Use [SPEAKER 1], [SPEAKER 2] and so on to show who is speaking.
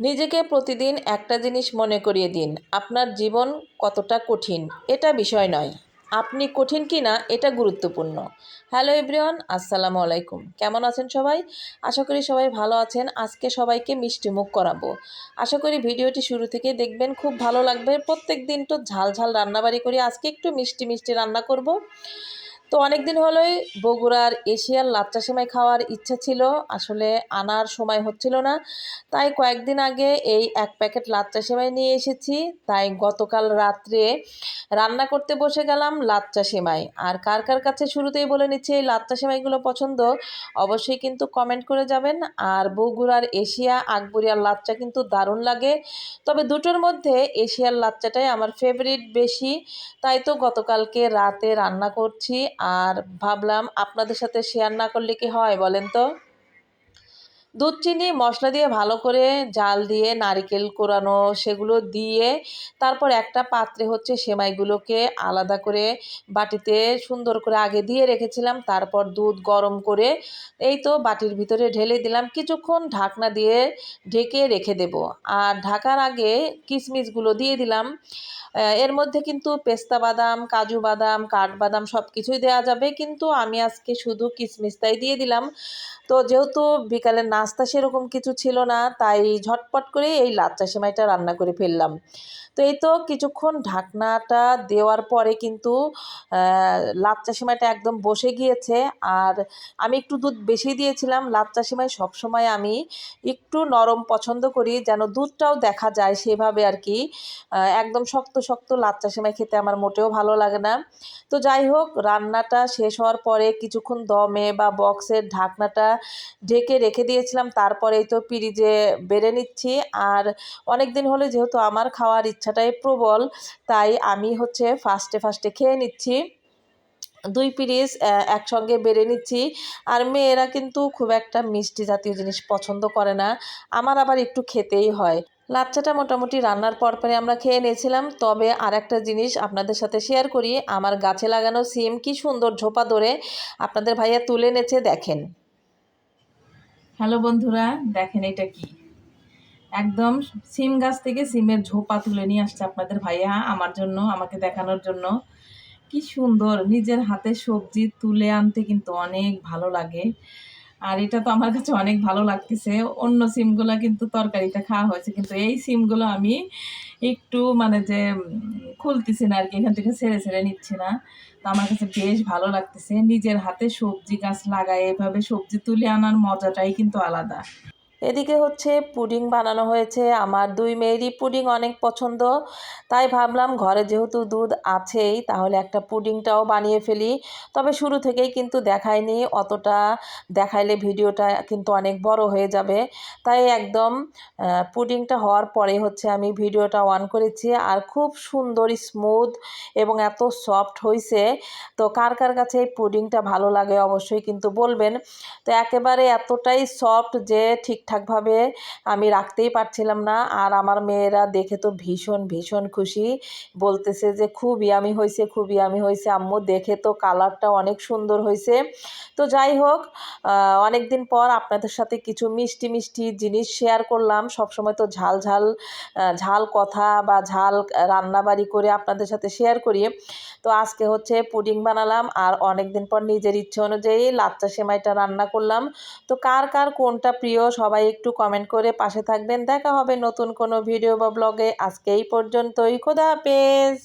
[SPEAKER 1] নিজেকে প্রতিদিন একটা জিনিস মনে করিয়ে দিন, আপনার জীবন কতটা কঠিন, এটা বিষয় নয়। আপনি কঠিন কি না, এটা গুরুত্বপূর্ণ। হ্যালো এভরিওয়ান, আসসালামু আলাইকুম। কেমন আছেন সবাই? আশা করি সবাই ভালো আছেন। আজকে সবাইকে মিষ্টি মুখ করাবো। আশা করি ভিডিওটি শুরু থেকে দেখবেন, খুব ভালো লাগবে। প্রত্যেক দিন তো ঝাল ঝাল রান্নাবাড়ি করি, আজকে একটু মিষ্টি মিষ্টি রান্না করব। তো অনেক দিন হলোই বগুড়ার এশিয়ার লাচ্চা সেমাই খাওয়ার ইচ্ছা ছিল। আসলে আনার সময় হচ্ছিল না। তাই কয়েকদিন আগে এই এক প্যাকেট লাচ্চা সেমাই নিয়ে এসেছি। তাই গতকাল রাত্রে রান্না করতে বসে গেলাম লাচ্চা সেমাই আর কার কার কাছে শুরুতেই বলে নিচ্ছি এই লাচ্চা সেমাইগুলো পছন্দ, অবশ্যই কিন্তু কমেন্ট করে যাবেন। আর বগুড়ার এশিয়া আকবরিয়ার লাচ্চা কিন্তু দারুণ লাগে। তবে দুটোর মধ্যে এশিয়ার লাচ্চাটাই আমার ফেভারিট বেশি। তাই তো গতকালকে রাতে রান্না করছি। আর ভাবলাম আপনাদের সাথে শেয়ার না করলে কি হয় বলেন তো? দুধ, চিনি, মশলা দিয়ে ভালো করে জাল দিয়ে নারিকেল কোরানো সেগুলো দিয়ে তারপর একটা পাত্রে হচ্ছে সেমাইগুলোকে আলাদা করে বাটিতে সুন্দর করে আগে দিয়ে রেখেছিলাম, তারপর দুধ গরম করে এই তো বাটির ভিতরে ঢেলে দিলাম। কিছুক্ষণ ঢাকনা দিয়ে ঢেকে রেখে দেব। আর ঢাকার আগে কিশমিশগুলো দিয়ে দিলাম। এর মধ্যে কিন্তু পেস্তা বাদাম, কাজু বাদাম কাঠবাদাম সব কিছুই দেওয়া যাবে, কিন্তু আমি আজকে শুধু কিশমিশটাই দিয়ে দিলাম। তো যেহেতু বিকালের নাস্তা সেরকম কিছু ছিল না, তাই ঝটপট করে এই লাচ্চা সেমাইটা রান্না করে ফেললাম। তো এই তো কিছুক্ষণ ঢাকনাটা দেওয়ার পরে কিন্তু লাচ্চা সেমাইটা একদম বসে গিয়েছে। আর আমি একটু দুধ বেশি দিয়েছিলাম। লাচ্চা সেমাই সবসময় আমি একটু নরম পছন্দ করি, যেন দুধটাও দেখা যায় সেভাবে আর কি। একদম শক্ত শক্ত লাচ্চা সেমাই খেতে আমার মোটেও ভালো লাগে না। তো যাই হোক, রান্নাটা শেষ হওয়ার পরে কিছুক্ষণ দমে বা বক্সের ঢাকনাটা ঢেকে রেখে দিয়েছিলাম তারপরেই তো পিরিজে বেড়ে নিচ্ছি। আর অনেক দিন হলে যেহেতু আমার খাওয়ার ইচ্ছাটাই প্রবল, তাই আমি হচ্ছে ফার্স্টে ফার্স্টে খেয়ে নিচ্ছি। দুই পিরিস একসঙ্গে বেড়ে নিচ্ছি। আর মেয়েরা কিন্তু খুব একটা মিষ্টি জাতীয় জিনিস পছন্দ করে না, আমার আবার একটু খেতেই হয়। লাচ্চাটা মোটামুটি রান্নার পর পরে আমরা খেয়ে নিয়েছিলাম। তবে আর একটা জিনিস আপনাদের সাথে শেয়ার করি, আমার গাছে লাগানো সিম কি সুন্দর ঝোপা ধরে আপনাদের ভাইয়া তুলে নেছে দেখেন। হ্যালো বন্ধুরা, দেখেন এটা কি? একদম সিম গাছ থেকে সিমের ঝোপা তুলে নিয়ে আসছে আপনাদের ভাইয়া আমার জন্য, আমাকে দেখানোর জন্য। কি সুন্দর, নিজের হাতে সবজি তুলে আনতে কিন্তু অনেক ভালো লাগে। আর এটা তো আমার কাছে অনেক ভালো লাগতেছে। অন্য সিমগুলো কিন্তু তরকারিটা খাওয়া হয়েছে, কিন্তু এই সিমগুলো আমি একটু মানে যে খুলতেছি না আর কি এখান থেকে ছেড়ে ছেড়ে নিচ্ছি না। তো আমার কাছে বেশ ভালো লাগতেছে। নিজের হাতে সবজি গাছ লাগায়, এভাবে সবজি তুলে আনার মজাটাই কিন্তু আলাদা। এদিকে হচ্ছে পুডিং বানানো হয়েছে। আমার দুই মেয়েরই পুডিং অনেক পছন্দ। তাই ভাবলাম ঘরে যেহেতু দুধ আছেই, তাহলে একটা পুডিংটাও বানিয়ে ফেলি। তবে শুরু থেকেই কিন্তু দেখায়নি অতটা দেখাইলে ভিডিওটা কিন্তু অনেক বড় হয়ে যাবে। তাই একদম পুডিংটা হওয়ার পরে হচ্ছে আমি ভিডিওটা অন করেছি। আর খুব সুন্দর, স্মুথ এবং এত সফট হয়েছে তো কার কার কাছে এই পুডিংটা ভালো লাগে অবশ্যই কিন্তু বলবেন। তো একেবারে এতটাই সফট যে ঠিক ঠিকঠাকভাবে আমি রাখতেই পারছিলাম না। আর আমার মেয়েরা দেখে তো ভীষণ ভীষণ খুশি। বলতেছে যে, খুব ইয়ামি হয়েছে খুব ইয়ামি হয়েছে আম্মু, দেখে তো কালারটা অনেক সুন্দর হয়েছে তো যাই হোক অনেক দিন পর আপনাদের সাথে কিছু মিষ্টি মিষ্টি জিনিস শেয়ার করলাম। সবসময় তো ঝাল ঝাল ঝাল কথা বা ঝাল রান্নাবাড়ি করে আপনাদের সাথে শেয়ার করি। তো আজকে হচ্ছে পুডিং বানালাম আর অনেক দিন পর নিজের ইচ্ছে অনুযায়ী লাচ্চা সেমাইটা রান্না করলাম। তো কার কার কোনটা প্রিয় সবাই সবাই একটু কমেন্ট করে পাশে থাকবেন। দেখা হবে নতুন কোনো ভিডিও বা ব্লগে আজকে এই পর্যন্তই। খোদা হাফেজ!